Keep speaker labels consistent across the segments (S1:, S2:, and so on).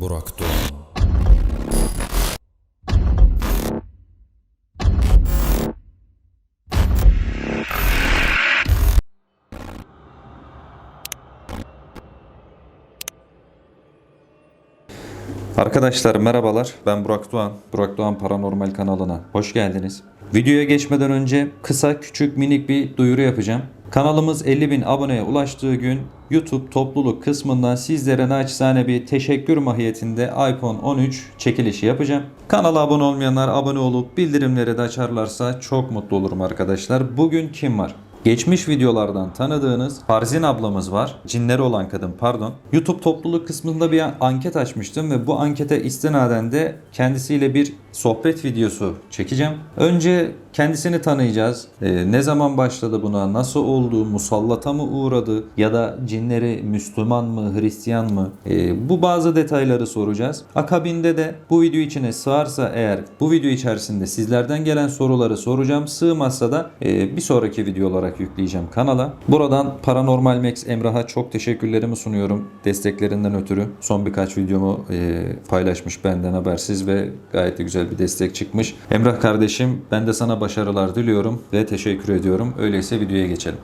S1: Burak Doğan
S2: Arkadaşlar merhabalar. Ben Burak Doğan. Burak Doğan Paranormal kanalına hoş geldiniz. Videoya geçmeden önce kısa küçük minik bir duyuru yapacağım. Kanalımız 50 bin aboneye ulaştığı gün YouTube topluluk kısmından sizlere naçizane bir teşekkür mahiyetinde iPhone 13 çekilişi yapacağım. Kanala abone olmayanlar abone olup bildirimleri de açarlarsa çok mutlu olurum arkadaşlar. Bugün kim var? Geçmiş videolardan tanıdığınız Farzin ablamız var. Cinleri olan kadın pardon. YouTube topluluk kısmında bir anket açmıştım ve bu ankete istinaden de kendisiyle bir sohbet videosu çekeceğim. Önce kendisini tanıyacağız. Ee, ne zaman başladı buna, nasıl oldu, musallata mı uğradı ya da cinleri Müslüman mı, Hristiyan mı? Ee, bu bazı detayları soracağız. Akabinde de bu video içine sığarsa eğer bu video içerisinde sizlerden gelen soruları soracağım. Sığmazsa da e, bir sonraki video olarak yükleyeceğim kanala. Buradan Paranormal Max Emrah'a çok teşekkürlerimi sunuyorum desteklerinden ötürü. Son birkaç videomu e, paylaşmış benden habersiz ve gayet de güzel bir destek çıkmış. Emrah kardeşim ben de sana başarılar diliyorum ve teşekkür ediyorum. Öyleyse videoya geçelim.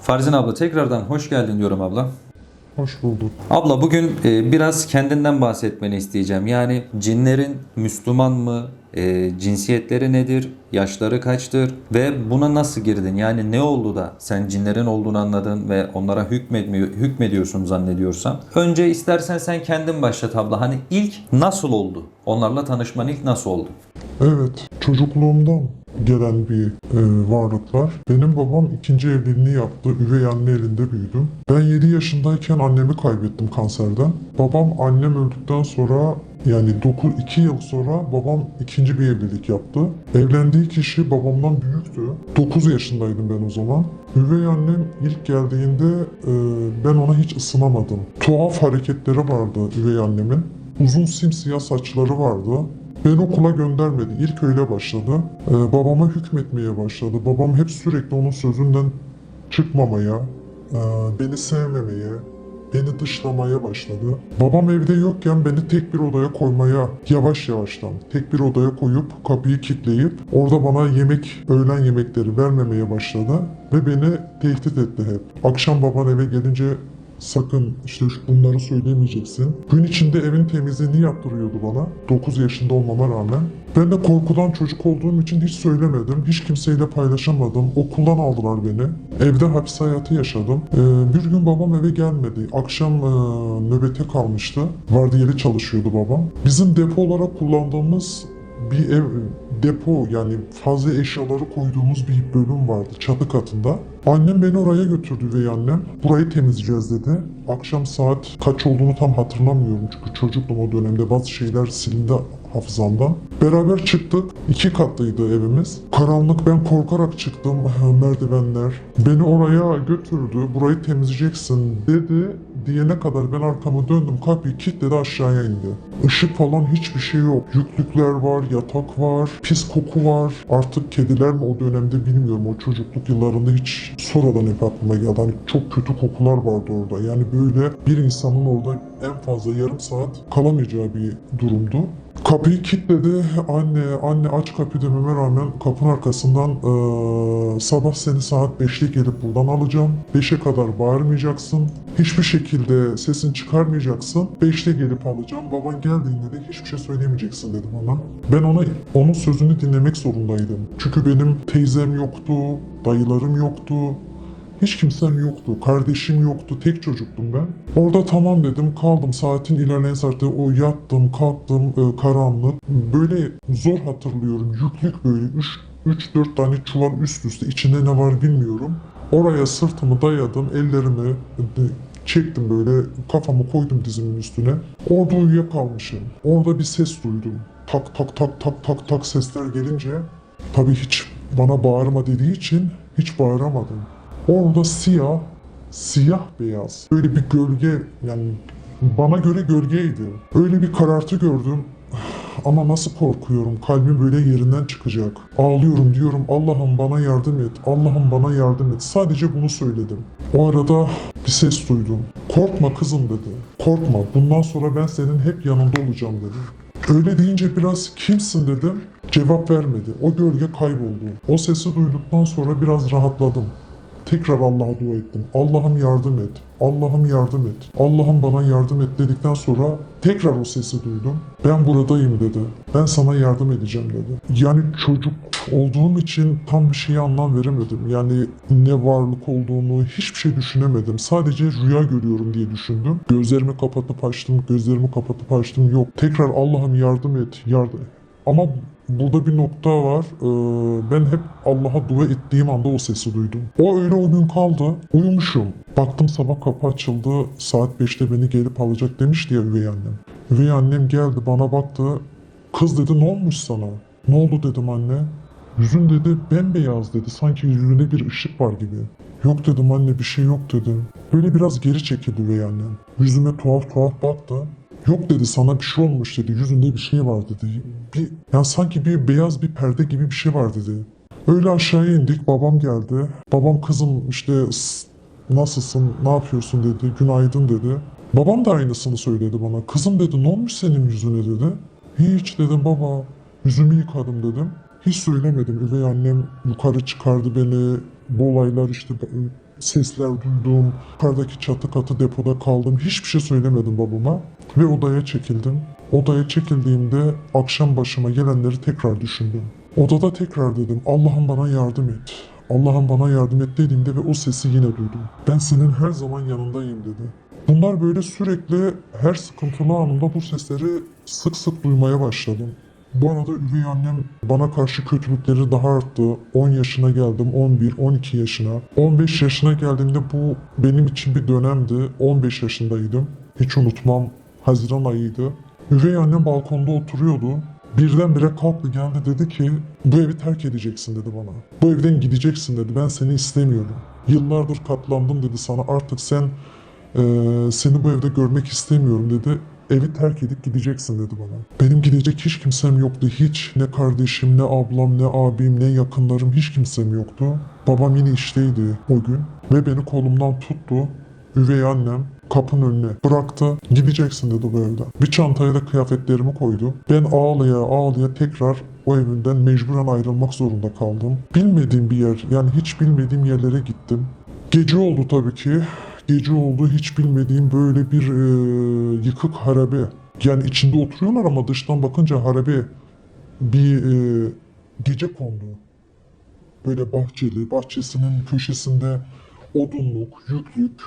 S2: Farzin abla tekrardan hoş geldin diyorum abla.
S3: Hoş bulduk.
S2: Abla bugün e, biraz kendinden bahsetmeni isteyeceğim. Yani cinlerin Müslüman mı, e, cinsiyetleri nedir, yaşları kaçtır ve buna nasıl girdin? Yani ne oldu da sen cinlerin olduğunu anladın ve onlara hükmetmiyor, hükmediyorsun zannediyorsam. Önce istersen sen kendin başlat abla. Hani ilk nasıl oldu? Onlarla tanışman ilk nasıl oldu?
S3: Evet, çocukluğumdan gelen bir e, varlıklar. Benim babam ikinci evliliğini yaptı. Üvey anne elinde büyüdüm. Ben 7 yaşındayken annemi kaybettim kanserden. Babam annem öldükten sonra yani 9 2 yıl sonra babam ikinci bir evlilik yaptı. Evlendiği kişi babamdan büyüktü. 9 yaşındaydım ben o zaman. Üvey annem ilk geldiğinde e, ben ona hiç ısınamadım. Tuhaf hareketleri vardı üvey annemin. Uzun simsiyah saçları vardı. Beni okula göndermedi. İlk öyle başladı. Ee, babama hükmetmeye başladı. Babam hep sürekli onun sözünden çıkmamaya, e, beni sevmemeye, beni dışlamaya başladı. Babam evde yokken beni tek bir odaya koymaya yavaş yavaştan tek bir odaya koyup kapıyı kilitleyip orada bana yemek, öğlen yemekleri vermemeye başladı ve beni tehdit etti hep. Akşam baban eve gelince Sakın işte bunları söylemeyeceksin. Gün içinde evin temizliğini yaptırıyordu bana. 9 yaşında olmama rağmen. Ben de korkudan çocuk olduğum için hiç söylemedim. Hiç kimseyle paylaşamadım. Okuldan aldılar beni. Evde hapis hayatı yaşadım. Ee, bir gün babam eve gelmedi. Akşam e, nöbete kalmıştı. Vardiyeli çalışıyordu babam. Bizim depo olarak kullandığımız bir ev depo yani fazla eşyaları koyduğumuz bir bölüm vardı çatı katında. Annem beni oraya götürdü üvey annem. Burayı temizleyeceğiz dedi. Akşam saat kaç olduğunu tam hatırlamıyorum çünkü çocuktum o dönemde bazı şeyler silindi hafızamdan. Beraber çıktık. İki katlıydı evimiz. Karanlık ben korkarak çıktım merdivenler. Beni oraya götürdü. Burayı temizleyeceksin dedi. Diyene kadar ben arkamı döndüm. Kapıyı kilitledi aşağıya indi. Işık falan hiçbir şey yok. Yüklükler var, yatak var, pis koku var. Artık kediler mi o dönemde bilmiyorum. O çocukluk yıllarında hiç sonradan hep aklıma geldi. Hani çok kötü kokular vardı orada. Yani böyle bir insanın orada en fazla yarım saat kalamayacağı bir durumdu. Kapıyı kilitledi. Anne, anne aç kapıyı dememe rağmen kapının arkasından eee, sabah seni saat 5'te gelip buradan alacağım. 5'e kadar bağırmayacaksın. Hiçbir şekilde sesin çıkarmayacaksın. 5'te gelip alacağım. Baban geldiğinde de hiçbir şey söylemeyeceksin dedim ona. Ben ona onun sözünü dinlemek zorundaydım. Çünkü benim teyzem yoktu, dayılarım yoktu. Hiç kimsem yoktu, kardeşim yoktu, tek çocuktum ben. Orada tamam dedim, kaldım. Saatin ilerleyen saatte o yattım, kalktım, e, karanlık. Böyle zor hatırlıyorum, yüklük böyle 3-4 tane çuval üst üste, içinde ne var bilmiyorum. Oraya sırtımı dayadım, ellerimi e, çektim böyle, kafamı koydum dizimin üstüne. Orada uyuyakalmışım. Orada bir ses duydum. Tak tak tak tak tak tak sesler gelince Tabii hiç bana bağırma dediği için hiç bağıramadım. Orada siyah, siyah beyaz. Böyle bir gölge yani bana göre gölgeydi. Öyle bir karartı gördüm. ama nasıl korkuyorum. Kalbim böyle yerinden çıkacak. Ağlıyorum diyorum Allah'ım bana yardım et. Allah'ım bana yardım et. Sadece bunu söyledim. O arada bir ses duydum. Korkma kızım dedi. Korkma bundan sonra ben senin hep yanında olacağım dedi. Öyle deyince biraz kimsin dedim. Cevap vermedi. O gölge kayboldu. O sesi duyduktan sonra biraz rahatladım. Tekrar Allah'a dua ettim. Allah'ım yardım et. Allah'ım yardım et. Allah'ım bana yardım et dedikten sonra tekrar o sesi duydum. Ben buradayım dedi. Ben sana yardım edeceğim dedi. Yani çocuk olduğum için tam bir şeye anlam veremedim. Yani ne varlık olduğunu hiçbir şey düşünemedim. Sadece rüya görüyorum diye düşündüm. Gözlerimi kapatıp açtım, gözlerimi kapatıp açtım. Yok. Tekrar Allah'ım yardım et, yardım ama burada bir nokta var. Ee, ben hep Allah'a dua ettiğim anda o sesi duydum. O öyle o gün kaldı. Uyumuşum. Baktım sabah kapı açıldı. Saat 5'te beni gelip alacak demişti ya üvey annem. Üvey annem geldi bana baktı. Kız dedi ne olmuş sana? Ne oldu dedim anne. Yüzün dedi bembeyaz dedi. Sanki yüzünde bir ışık var gibi. Yok dedim anne bir şey yok dedim. Böyle biraz geri çekildi üvey annem. Yüzüme tuhaf tuhaf baktı. Yok dedi sana bir şey olmuş dedi. Yüzünde bir şey var dedi. Bir, yani sanki bir beyaz bir perde gibi bir şey var dedi. Öyle aşağıya indik. Babam geldi. Babam kızım işte "S- nasılsın ne yapıyorsun dedi. Günaydın dedi. Babam da aynısını söyledi bana. Kızım dedi ne olmuş senin yüzüne dedi. Hiç dedim baba. Yüzümü yıkadım dedim. Hiç söylemedim. Üvey annem yukarı çıkardı beni. Bu olaylar işte sesler duydum. Yukarıdaki çatı katı depoda kaldım. Hiçbir şey söylemedim babama. Ve odaya çekildim. Odaya çekildiğimde akşam başıma gelenleri tekrar düşündüm. Odada tekrar dedim Allah'ım bana yardım et. Allah'ım bana yardım et dediğimde ve o sesi yine duydum. Ben senin her zaman yanındayım dedi. Bunlar böyle sürekli her sıkıntılı anımda bu sesleri sık sık duymaya başladım. Bu arada üvey annem bana karşı kötülükleri daha arttı. 10 yaşına geldim, 11, 12 yaşına. 15 yaşına geldiğimde bu benim için bir dönemdi. 15 yaşındaydım. Hiç unutmam. Haziran ayıydı. Üvey annem balkonda oturuyordu. Birdenbire kalktı geldi dedi ki bu evi terk edeceksin dedi bana. Bu evden gideceksin dedi ben seni istemiyorum. Yıllardır katlandım dedi sana artık sen eee, seni bu evde görmek istemiyorum dedi. Evi terk edip gideceksin dedi bana. Benim gidecek hiç kimsem yoktu. Hiç ne kardeşim, ne ablam, ne abim, ne yakınlarım hiç kimsem yoktu. Babam yine işteydi o gün ve beni kolumdan tuttu. Üvey annem kapının önüne bıraktı. Gideceksin dedi bu evden. Bir çantaya da kıyafetlerimi koydu. Ben ağlaya ağlaya tekrar o evinden mecburen ayrılmak zorunda kaldım. Bilmediğim bir yer yani hiç bilmediğim yerlere gittim. Gece oldu tabii ki. Gece oldu hiç bilmediğim böyle bir e, yıkık harabe. Yani içinde oturuyorlar ama dıştan bakınca harabe bir e, gece kondu. Böyle bahçeli, bahçesinin köşesinde odunluk, yüklük,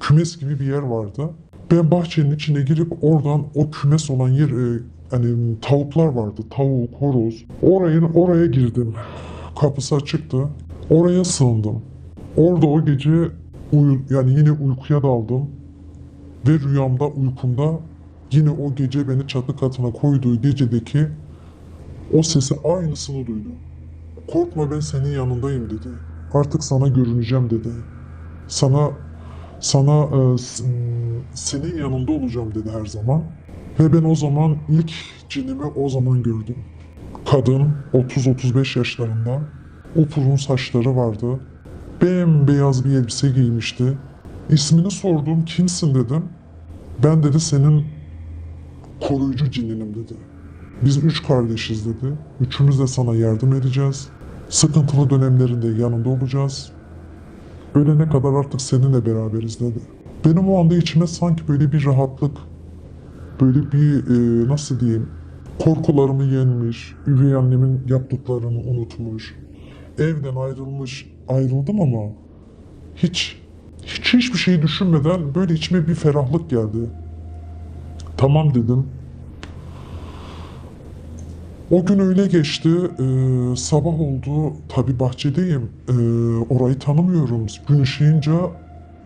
S3: kümes gibi bir yer vardı. Ben bahçenin içine girip oradan o kümes olan yer e, hani tavuklar vardı. Tavuk, horoz. Oraya, oraya girdim. Kapısı açıktı. Oraya sığındım. Orada o gece uyu, yani yine uykuya daldım. Ve rüyamda uykumda yine o gece beni çatı katına koyduğu gecedeki o sesi aynısını duydum. Korkma ben senin yanındayım dedi. Artık sana görüneceğim dedi. Sana sana e, senin yanında olacağım dedi her zaman. Ve ben o zaman ilk cinimi o zaman gördüm. Kadın 30-35 yaşlarında. Upuzun saçları vardı. Bembeyaz bir elbise giymişti. İsmini sordum kimsin dedim. Ben dedi senin koruyucu cininim dedi. Biz üç kardeşiz dedi. Üçümüz de sana yardım edeceğiz. Sıkıntılı dönemlerinde yanında olacağız. Ölene kadar artık seninle beraberiz dedi. Benim o anda içime sanki böyle bir rahatlık, böyle bir e, nasıl diyeyim, korkularımı yenmiş, üvey annemin yaptıklarını unutmuş, evden ayrılmış, ayrıldım ama hiç, hiç hiçbir şey düşünmeden böyle içime bir ferahlık geldi. Tamam dedim. O gün öyle geçti. Ee, sabah oldu. Tabii bahçedeyim. Ee, orayı tanımıyorum. Gün ışığınca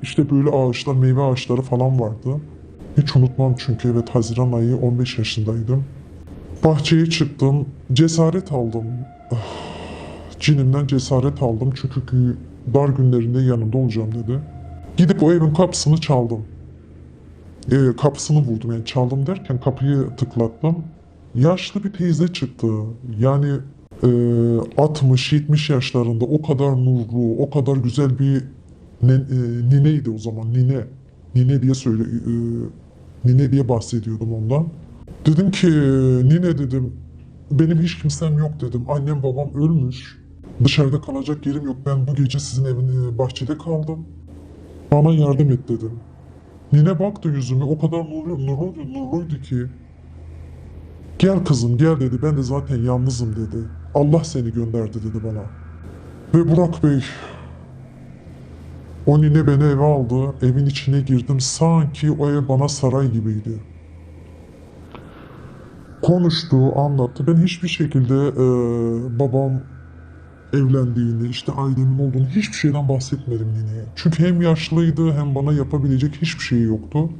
S3: işte böyle ağaçlar, meyve ağaçları falan vardı. Hiç unutmam çünkü evet Haziran ayı 15 yaşındaydım. Bahçeye çıktım. Cesaret aldım. Ah, Cinimden cesaret aldım çünkü dar günlerinde yanında olacağım dedi. Gidip o evin kapısını çaldım. Ee, kapısını vurdum yani çaldım derken kapıyı tıklattım. yaşlı bir teyze çıktı. Yani e, 60-70 yaşlarında o kadar nurlu, o kadar güzel bir ne, e, nineydi o zaman. Nine. Nine diye söyle e, Nine diye bahsediyordum ondan. Dedim ki Nine dedim benim hiç kimsem yok dedim. Annem babam ölmüş. Dışarıda kalacak yerim yok. Ben bu gece sizin evin bahçede kaldım. Bana yardım et dedim. Nine baktı yüzüme o kadar nurlu, nurluydu, nurluydu ki. Gel kızım gel dedi. Ben de zaten yalnızım dedi. Allah seni gönderdi dedi bana. Ve Burak Bey o nine beni eve aldı. Evin içine girdim. Sanki o ev bana saray gibiydi. Konuştu, anlattı. Ben hiçbir şekilde e, babam evlendiğini, işte ailemin olduğunu hiçbir şeyden bahsetmedim nineye. Çünkü hem yaşlıydı hem bana yapabilecek hiçbir şey yoktu.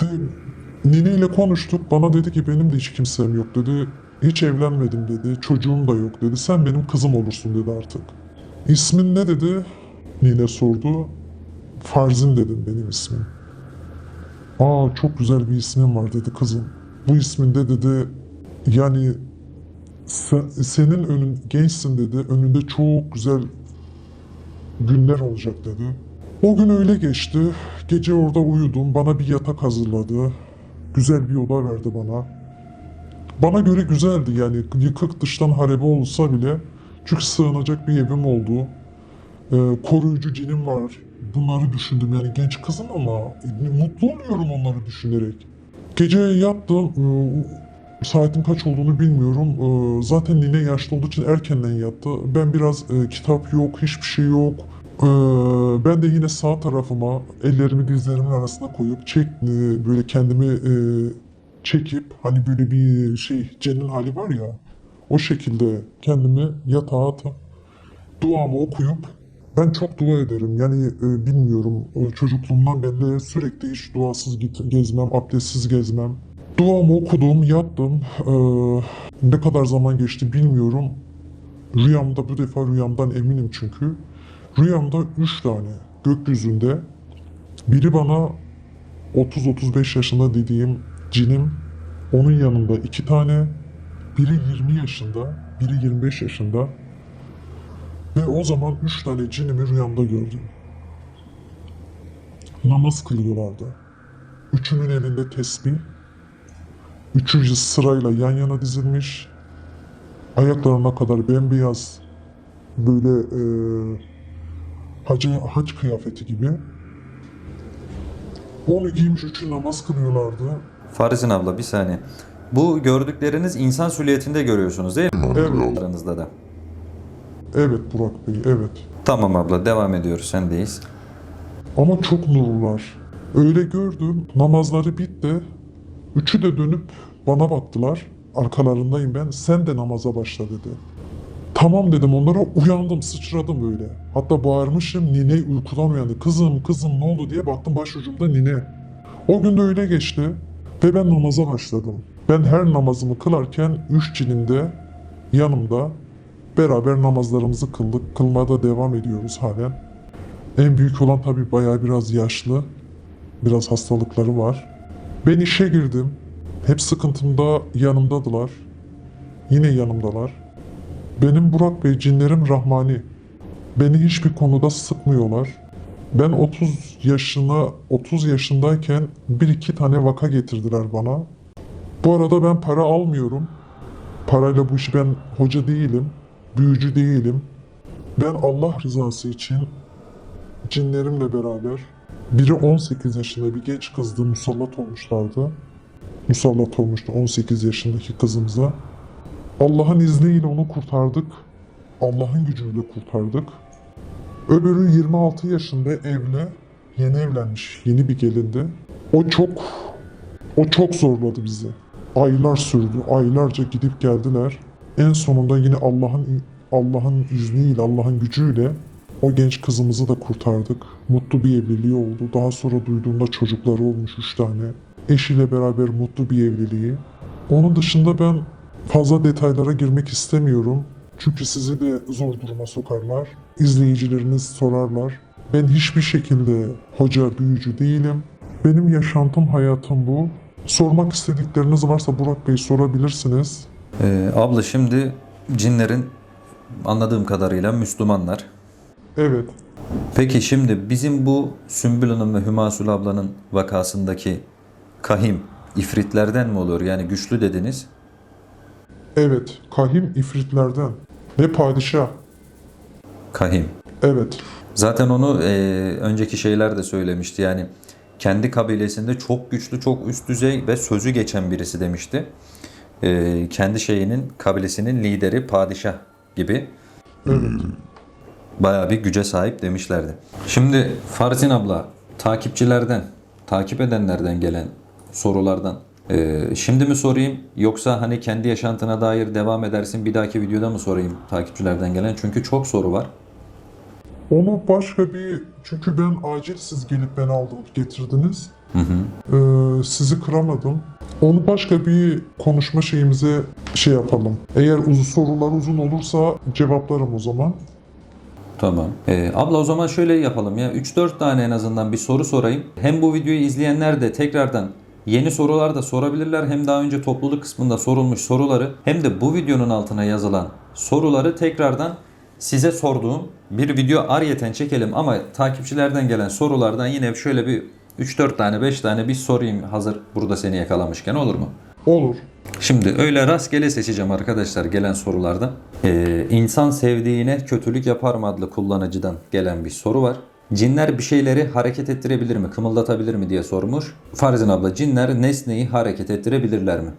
S3: De, Nine ile konuştuk. Bana dedi ki benim de hiç kimsem yok dedi. Hiç evlenmedim dedi. Çocuğum da yok dedi. Sen benim kızım olursun dedi artık. İsmin ne dedi? Nine sordu. Farzin dedim benim ismim. Aa çok güzel bir ismin var dedi kızım. Bu isminde dedi yani sen- senin önün gençsin dedi. Önünde çok güzel günler olacak dedi. O gün öyle geçti. Gece orada uyudum. Bana bir yatak hazırladı. Güzel bir oda verdi bana. Bana göre güzeldi yani yıkık dıştan harabe olsa bile. Çünkü sığınacak bir evim oldu. Ee, koruyucu cinim var. Bunları düşündüm yani genç kızım ama mutlu oluyorum onları düşünerek. Gece yattım. Saatin kaç olduğunu bilmiyorum. Ee, zaten nine yaşlı olduğu için erkenden yattı. Ben biraz e, kitap yok, hiçbir şey yok. Ee, ben de yine sağ tarafıma ellerimi dizlerimin arasına koyup çek e, böyle kendimi e, çekip hani böyle bir şey cenin hali var ya o şekilde kendimi yatağa atıp duamı okuyup ben çok dua ederim. Yani e, bilmiyorum e, çocukluğumdan beri sürekli hiç duasız git, gezmem, abdestsiz gezmem. Duamı okudum, yattım. E, ne kadar zaman geçti bilmiyorum. Rüyamda bu defa rüyamdan eminim çünkü. Rüyamda üç tane gökyüzünde biri bana 30-35 yaşında dediğim cinim onun yanında iki tane biri 20 yaşında biri 25 yaşında ve o zaman üç tane cinimi rüyamda gördüm. Namaz kılıyorlardı. Üçünün elinde tesbih. Üçüncü sırayla yan yana dizilmiş. Ayaklarına kadar bembeyaz. Böyle e, hacı, hac kıyafeti gibi. Onu giymiş üçü namaz kılıyorlardı.
S2: Farizin abla bir saniye. Bu gördükleriniz insan süliyetinde görüyorsunuz değil mi?
S3: Evet.
S2: Aranızda da.
S3: Evet Burak Bey, evet.
S2: Tamam abla devam ediyoruz sendeyiz.
S3: Ama çok nurlular. Öyle gördüm. Namazları bitti. Üçü de dönüp bana baktılar. Arkalarındayım ben. Sen de namaza başla dedi. Tamam dedim onlara uyandım sıçradım böyle. Hatta bağırmışım nine uykudan uyandı. Kızım kızım ne oldu diye baktım başucumda nine. O gün de öyle geçti ve ben namaza başladım. Ben her namazımı kılarken üç cininde yanımda beraber namazlarımızı kıldık. Kılmaya da devam ediyoruz halen. En büyük olan tabii bayağı biraz yaşlı. Biraz hastalıkları var. Ben işe girdim. Hep sıkıntımda yanımdadılar. Yine yanımdalar. Benim Burak Bey cinlerim Rahmani. Beni hiçbir konuda sıkmıyorlar. Ben 30 yaşına 30 yaşındayken bir iki tane vaka getirdiler bana. Bu arada ben para almıyorum. Parayla bu işi ben hoca değilim. Büyücü değilim. Ben Allah rızası için cinlerimle beraber biri 18 yaşında bir genç kızdı musallat olmuşlardı. Musallat olmuştu 18 yaşındaki kızımıza. Allah'ın izniyle onu kurtardık. Allah'ın gücüyle kurtardık. Öbürü 26 yaşında evli. Yeni evlenmiş. Yeni bir gelindi. O çok o çok zorladı bizi. Aylar sürdü. Aylarca gidip geldiler. En sonunda yine Allah'ın Allah'ın izniyle, Allah'ın gücüyle o genç kızımızı da kurtardık. Mutlu bir evliliği oldu. Daha sonra duyduğumda çocukları olmuş üç tane. Eşiyle beraber mutlu bir evliliği. Onun dışında ben fazla detaylara girmek istemiyorum. Çünkü sizi de zor duruma sokarlar. İzleyicileriniz sorarlar. Ben hiçbir şekilde hoca, büyücü değilim. Benim yaşantım, hayatım bu. Sormak istedikleriniz varsa Burak Bey sorabilirsiniz.
S2: Ee, abla şimdi cinlerin anladığım kadarıyla Müslümanlar.
S3: Evet.
S2: Peki şimdi bizim bu Sümbül Hanım ve Hümasul ablanın vakasındaki kahim ifritlerden mi oluyor? Yani güçlü dediniz.
S3: Evet. Kahim ifritlerden. Ve padişah.
S2: Kahim.
S3: Evet.
S2: Zaten onu e, önceki şeyler de söylemişti. Yani kendi kabilesinde çok güçlü, çok üst düzey ve sözü geçen birisi demişti. E, kendi şeyinin, kabilesinin lideri, padişah gibi
S3: Evet.
S2: Bayağı bir güce sahip demişlerdi. Şimdi Farzin abla takipçilerden, takip edenlerden gelen sorulardan e, şimdi mi sorayım yoksa hani kendi yaşantına dair devam edersin bir dahaki videoda mı sorayım takipçilerden gelen? Çünkü çok soru var.
S3: Onu başka bir... Çünkü ben acil siz gelip beni aldınız, getirdiniz. Ee, sizi kıramadım. Onu başka bir konuşma şeyimize şey yapalım. Eğer uzun sorular uzun olursa cevaplarım o zaman.
S2: Tamam. Ee, abla o zaman şöyle yapalım ya. 3-4 tane en azından bir soru sorayım. Hem bu videoyu izleyenler de tekrardan yeni sorular da sorabilirler. Hem daha önce topluluk kısmında sorulmuş soruları hem de bu videonun altına yazılan soruları tekrardan size sorduğum bir video ariyeten çekelim. Ama takipçilerden gelen sorulardan yine şöyle bir 3-4 tane 5 tane bir sorayım hazır burada seni yakalamışken olur mu?
S3: Olur.
S2: Şimdi öyle rastgele seçeceğim arkadaşlar gelen sorulardan. Ee, insan sevdiğine kötülük yapar mı adlı kullanıcıdan gelen bir soru var. Cinler bir şeyleri hareket ettirebilir mi, kımıldatabilir mi diye sormuş. Farzin abla cinler nesneyi hareket ettirebilirler mi?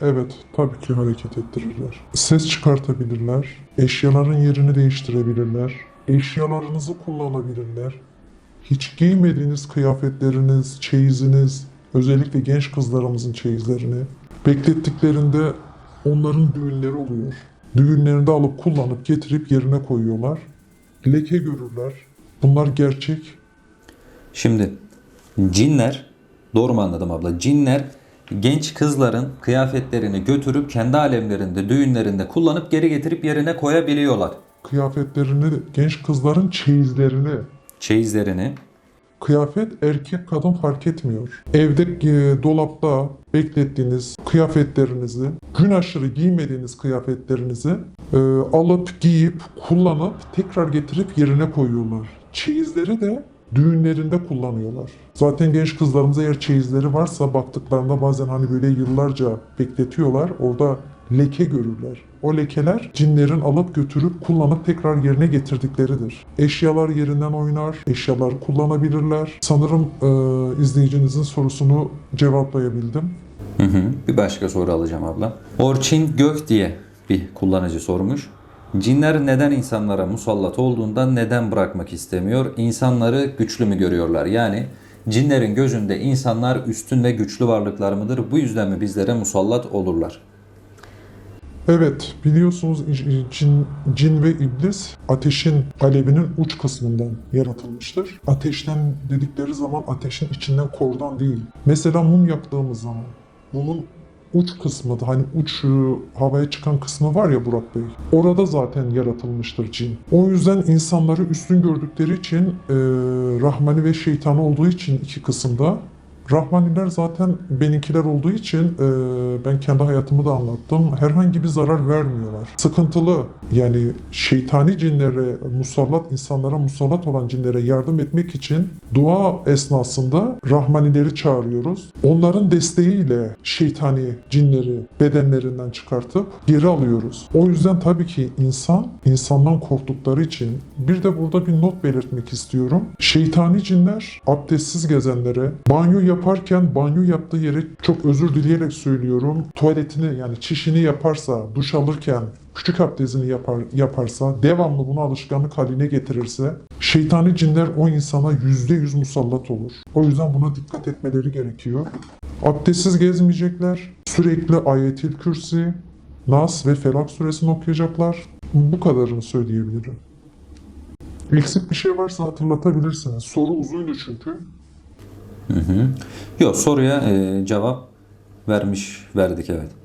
S3: Evet, tabii ki hareket ettirirler. Ses çıkartabilirler, eşyaların yerini değiştirebilirler, eşyalarınızı kullanabilirler. Hiç giymediğiniz kıyafetleriniz, çeyiziniz, özellikle genç kızlarımızın çeyizlerini beklettiklerinde onların düğünleri oluyor. Düğünlerinde alıp kullanıp getirip yerine koyuyorlar. Leke görürler. Bunlar gerçek.
S2: Şimdi cinler, doğru mu anladım abla? Cinler genç kızların kıyafetlerini götürüp kendi alemlerinde, düğünlerinde kullanıp geri getirip yerine koyabiliyorlar.
S3: Kıyafetlerini, genç kızların çeyizlerini,
S2: Çeyizlerini.
S3: Kıyafet erkek kadın fark etmiyor. Evde e, dolapta beklettiğiniz kıyafetlerinizi, gün aşırı giymediğiniz kıyafetlerinizi e, alıp giyip kullanıp tekrar getirip yerine koyuyorlar. Çeyizleri de düğünlerinde kullanıyorlar. Zaten genç kızlarımıza eğer çeyizleri varsa baktıklarında bazen hani böyle yıllarca bekletiyorlar. Orada leke görürler. O lekeler cinlerin alıp götürüp kullanıp tekrar yerine getirdikleridir. Eşyalar yerinden oynar, eşyalar kullanabilirler. Sanırım e, izleyicinizin sorusunu cevaplayabildim.
S2: Hı hı. Bir başka soru alacağım abla. Orçin Gök diye bir kullanıcı sormuş. Cinler neden insanlara musallat olduğunda neden bırakmak istemiyor? İnsanları güçlü mü görüyorlar? Yani cinlerin gözünde insanlar üstün ve güçlü varlıklar mıdır? Bu yüzden mi bizlere musallat olurlar?
S3: Evet, biliyorsunuz cin, cin ve iblis ateşin alevinin uç kısmından yaratılmıştır. Ateşten dedikleri zaman ateşin içinden kordan değil. Mesela mum yaktığımız zaman mumun uç kısmı da hani uç e, havaya çıkan kısmı var ya Burak Bey. Orada zaten yaratılmıştır cin. O yüzden insanları üstün gördükleri için e, Rahmani ve şeytanı olduğu için iki kısımda Rahmaniler zaten benimkiler olduğu için e, ben kendi hayatımı da anlattım. Herhangi bir zarar vermiyorlar. Sıkıntılı yani şeytani cinlere, musallat insanlara musallat olan cinlere yardım etmek için dua esnasında Rahmanileri çağırıyoruz. Onların desteğiyle şeytani cinleri bedenlerinden çıkartıp geri alıyoruz. O yüzden tabii ki insan insandan korktukları için bir de burada bir not belirtmek istiyorum. Şeytani cinler abdestsiz gezenlere banyo yaparken banyo yaptığı yere çok özür dileyerek söylüyorum. Tuvaletini yani çişini yaparsa, duş alırken küçük abdestini yapar, yaparsa, devamlı bunu alışkanlık haline getirirse şeytani cinler o insana yüzde yüz musallat olur. O yüzden buna dikkat etmeleri gerekiyor. Abdestsiz gezmeyecekler. Sürekli ayetil kürsi, Nas ve Felak suresini okuyacaklar. Bu kadarını söyleyebilirim. Eksik bir şey varsa hatırlatabilirsiniz. Soru uzundu çünkü.
S2: Yok soruya e, cevap vermiş verdik evet.